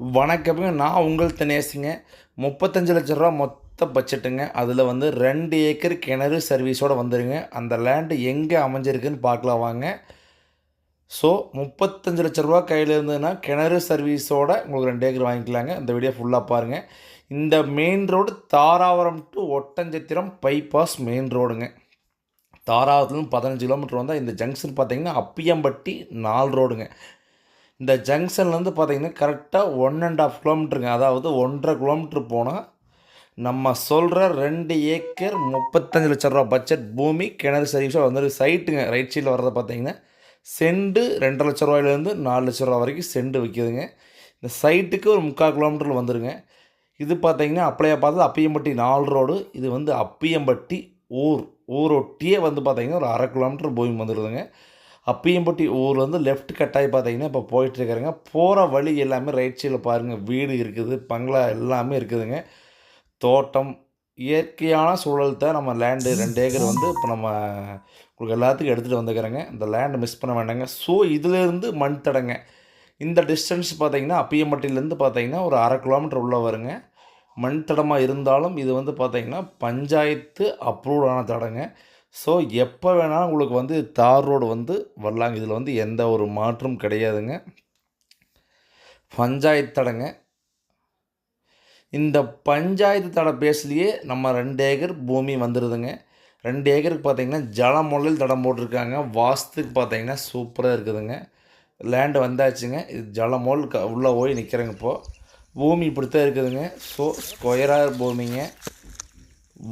வணக்கம்ங்க நான் உங்கள் தினேசுங்க முப்பத்தஞ்சு லட்ச ரூபா மொத்த பட்ஜெட்டுங்க. அதில் வந்து ரெண்டு ஏக்கர் கிணறு சர்வீஸோடு வந்துடுங்க அந்த லேண்டு எங்கே அமைஞ்சிருக்குன்னு பார்க்கலாம் வாங்க. ஸோ முப்பத்தஞ்சு லட்ச ரூபா கையில் இருந்ததுன்னா கிணறு சர்வீஸோட உங்களுக்கு ரெண்டு ஏக்கர் வாங்கிக்கலாங்க. இந்த வீடியோ ஃபுல்லாக பாருங்கள் இந்த main road Tharavaram to Ottanchatram bypass main ரோடுங்க தாராவரத்துலேருந்து பதினஞ்சு கிலோமீட்டர் வந்தால் இந்த ஜங்ஷன் பார்த்தீங்கன்னா அப்பியம்பட்டி நாலு ரோடுங்க இந்த ஜங்ஷன்லேருந்து பார்த்தீங்கன்னா கரெக்டாக ஒன் அண்ட் ஆஃப் கிலோமீட்டருங்க அதாவது ஒன்றரை கிலோமீட்ரு போனால் நம்ம சொல்கிற ரெண்டு ஏக்கர் முப்பத்தஞ்சு லட்ச ரூபா பட்ஜெட் பூமி கிணறு சர்வீஸாக வந்துருக்கு சைட்டுங்க ரைட் சைடில் வர்றதை பார்த்தீங்கன்னா செண்டு ரெண்டரை லட்ச ரூபாயிலேருந்து நாலு லட்ச ரூபா வரைக்கும் செண்டு விற்கிதுங்க. இந்த சைட்டுக்கு ஒரு முக்கால் கிலோமீட்டரில் வந்துடுங்க இது பார்த்தீங்கன்னா அப்படியே பார்த்தது அப்பியம்பட்டி நாலு ரோடு இது வந்து அப்பியம்பட்டி ஊர். ஊரொட்டியே வந்து பார்த்தீங்கன்னா ஒரு அரை கிலோமீட்டர் பூமி வந்துடுதுங்க அப்பியம்பட்டி ஊர்லேருந்து லெஃப்ட் கட்டாயி பார்த்தீங்கன்னா இப்போ போயிட்டுருக்காருங்க போகிற வழி எல்லாமே ரைட் சைடில் பாருங்கள் வீடு இருக்குது பங்களா எல்லாமே இருக்குதுங்க. தோட்டம் இயற்கையான சூழல் தான் நம்ம லேண்டு ரெண்டு ஏக்கர் வந்து இப்போ நம்ம உங்களுக்கு எல்லாத்துக்கும் எடுத்துகிட்டு வந்துக்கிறேங்க. இந்த லேண்டை மிஸ் பண்ண வேண்டாங்க. ஸோ இதிலேருந்து மண் தடங்க. இந்த டிஸ்டன்ஸ் பார்த்தீங்கன்னா அப்பியம்பட்டியிலேருந்து பார்த்தீங்கன்னா ஒரு அரை கிலோமீட்டர் உள்ளே வருங்க. மண் தடமாக இருந்தாலும் இது வந்து பார்த்தீங்கன்னா பஞ்சாயத்து அப்ரூவ்டான தடங்க. ஸோ எப்போ வேணாலும் உங்களுக்கு வந்து தார் ரோடு வந்து வரலாங்க. இதில் வந்து எந்த ஒரு மாற்றும் கிடையாதுங்க. பஞ்சாயத்து தடங்க. இந்த பஞ்சாயத்து தட பேஸ்லேயே நம்ம ரெண்டு ஏக்கர் பூமி வந்துடுதுங்க ரெண்டு ஏக்கருக்கு பார்த்தீங்கன்னா ஜலமுறையில் தடம் போட்டிருக்காங்க. வாஸ்துக்கு பார்த்தீங்கன்னா சூப்பராக இருக்குதுங்க. லேண்டு வந்தாச்சுங்க. இது ஜலமோல் க உள்ளே போய் நிற்கிறேங்க இப்போது பூமி இப்படித்தான் இருக்குதுங்க. ஸோ ஸ்கொயராக பூமிங்க.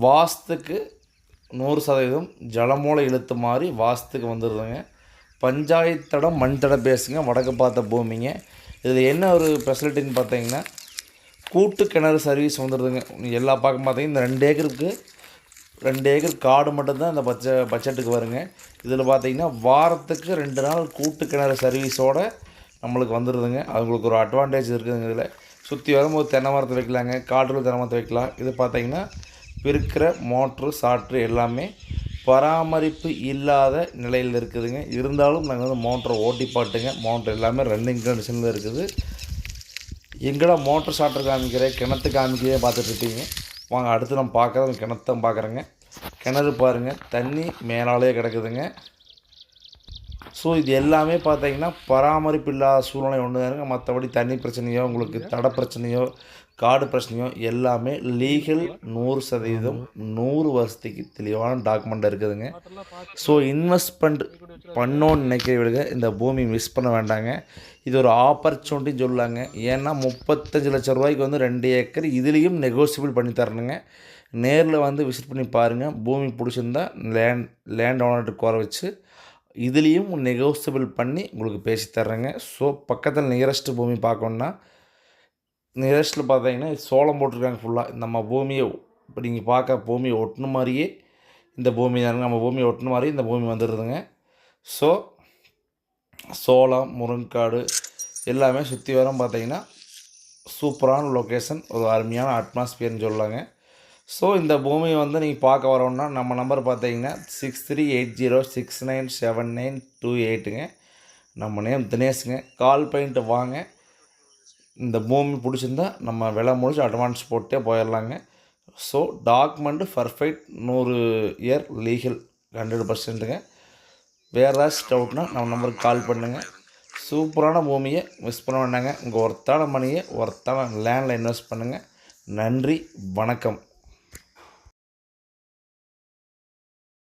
வாஸ்துக்கு நூறு சதவீதம் ஜலமூலை இழுத்து மாதிரி வாஸ்துக்கு வந்துடுதுங்க. பஞ்சாயத்தடம் மண் தடம் பேசுங்க வடக்கு பார்த்த பூமிங்க. இதில் என்ன ஒரு ஃபெசிலிட்டின்னு பார்த்தீங்கன்னா கூட்டு கிணறு சர்வீஸ் வந்துடுதுங்க. எல்லா பக்கம் பார்த்தீங்கன்னா இந்த ரெண்டு ஏக்கருக்கு ரெண்டு ஏக்கர் காடு மட்டும்தான் இந்த பட்ஜெ பட்ஜெட்டுக்கு வருங்க. இதில் பார்த்தீங்கன்னா வாரத்துக்கு ரெண்டு நாள் கூட்டு கிணறு சர்வீஸோடு நம்மளுக்கு வந்துடுதுங்க. அவங்களுக்கு ஒரு அட்வான்டேஜ் இருக்குதுங்க இதில். சுற்றி வரும்போது தென்னை மரத்தை வைக்கலாங்க காட்டில் தென்னை மரத்தை வைக்கலாம். இது பார்த்தீங்கன்னா இருக்கிற மோட்ரு சாற்று எல்லாமே பராமரிப்பு இல்லாத நிலையில் இருக்குதுங்க. இருந்தாலும் நாங்கள் வந்து மோட்டரை ஓட்டி பாட்டுங்க மோட்ரு எல்லாமே ரன்னிங் கண்டிஷனில் இருக்குது. எங்கடா மோட்டர் சாட்டர் காமிக்கிறேன் கிணத்து காமிக்கிறே பார்த்துட்டு வாங்க அடுத்து நம்ம பார்க்குறது கிணத்தான் பார்க்குறேங்க கிணறு பாருங்கள் தண்ணி மேலாலே கிடக்குதுங்க. ஸோ இது எல்லாமே பார்த்தீங்கன்னா பராமரிப்பு இல்லாத சூழ்நிலை ஒன்று தானுங்க மற்றபடி தண்ணி பிரச்சனையோ உங்களுக்கு தடை பிரச்சனையோ காடு பிரச்சனையும் எல்லாமே லீகல் நூறு சதவீதம் நூறு வருஷத்துக்கு தெளிவான டாக்குமெண்ட் இருக்குதுங்க. ஸோ இன்வெஸ்ட்மெண்ட் பண்ணோன்னு நினைக்கிறவங்க இந்த பூமி மிஸ் பண்ண வேண்டாங்க. இது ஒரு ஆப்பர்ச்சுனிட்டின்னு சொல்லாங்க ஏன்னா முப்பத்தஞ்சு லட்ச ரூபாய்க்கு வந்து ரெண்டு ஏக்கர் இதுலேயும் நெகோசியபிள் பண்ணி தரணுங்க. நேரில் வந்து விசிட் பண்ணி பாருங்கள் பூமி பிடிச்சிருந்தா லேண்ட் லேண்ட் ஓனர்கிட்ட குறை வச்சு இதுலேயும் நெகோசியபிள் பண்ணி உங்களுக்கு பேசி தர்றேங்க. ஸோ பக்கத்தில் நியரஸ்ட்டு பூமி பார்க்கணுன்னா நேரஸ்ட்டில் பார்த்தீங்கன்னா சோளம் போட்டிருக்காங்க ஃபுல்லாக நம்ம பூமியை இப்போ நீங்கள் பார்க்க பூமியை ஒட்டின மாதிரியே இந்த பூமி நம்ம பூமியை ஒட்டின மாதிரி இந்த பூமி வந்துடுதுங்க ஸோ சோளம் முருங்காடு எல்லாமே சுற்றி வரம் பார்த்தீங்கன்னா சூப்பரான லொக்கேஷன் ஒரு அருமையான அட்மாஸ்பியர்னு சொல்லலாங்க. ஸோ இந்த பூமியை வந்து நீங்கள் பார்க்க வரோன்னா நம்ம நம்பர் பார்த்தீங்கன்னா six three eight zero six nine seven nine two எயிட்டுங்க நம்ம நேம் தினேஷுங்க. கால் பண்ணிட்டு வாங்க. இந்த பூமி பிடிச்சிருந்தா நம்ம விலை முடிச்சு அட்வான்ஸ் போட்டே போயிடலாங்க. ஸோ டாக்குமெண்ட்டு பர்ஃபெக்ட் நூறு இயர் லீகல் ஹண்ட்ரட் பர்சன்ட்டுங்க வேறு ஏதாச்சும் டவுட்னா நம்ம நம்பருக்கு கால் பண்ணுங்கள் சூப்பரான பூமியை மிஸ் பண்ண வேண்டாங்க. உங்கள் ஒர்த்தான மணியை ஒர்த்தான லேண்டில் இன்வெஸ்ட் பண்ணுங்கள் நன்றி வணக்கம்.